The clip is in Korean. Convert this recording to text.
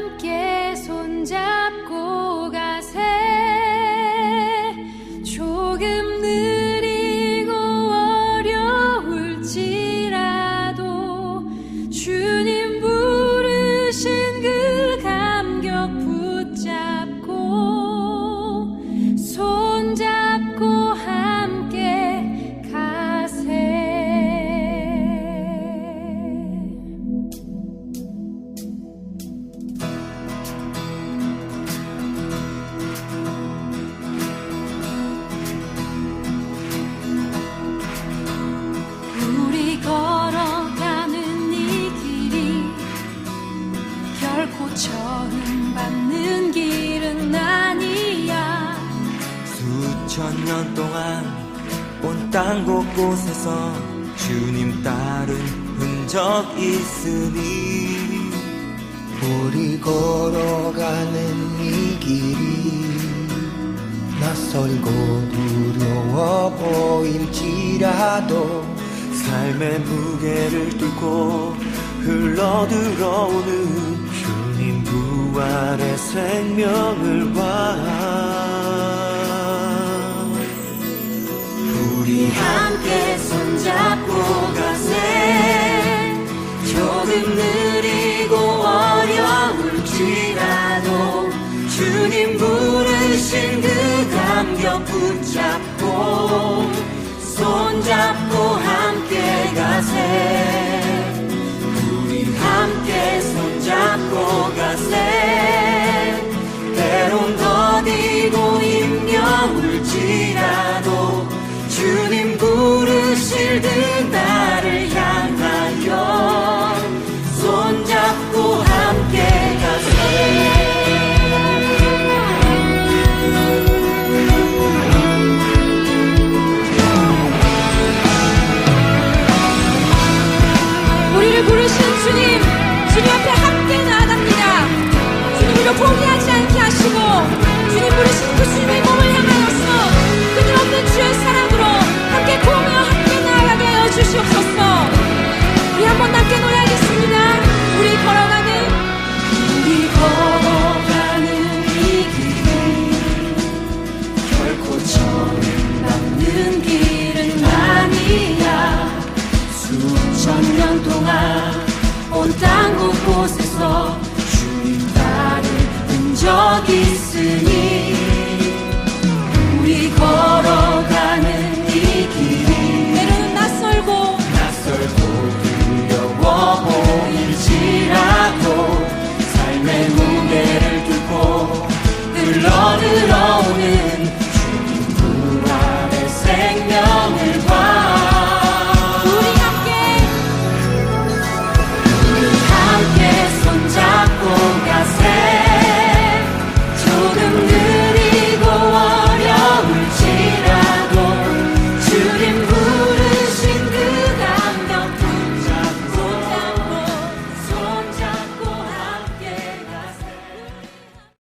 함께 손잡고 가세. 조금 느리고 어려울지라도 주님 부르신 그 감격 붙잡고 손잡 5년 동안 온 땅 곳곳에서 주님 따른 흔적 있으니 우리 걸어가는 이 길이 낯설고 두려워 보일지라도 삶의 무게를 뚫고 흘러들어오는 주님 부활의 생명을 봐 함께 손잡고 가세. 조금 느리고 어려울지라도 주님 부르신 그 감격 붙잡고 손잡고 함께 가세 부르시고 주님 부르시는 그 주님의 몸을 향해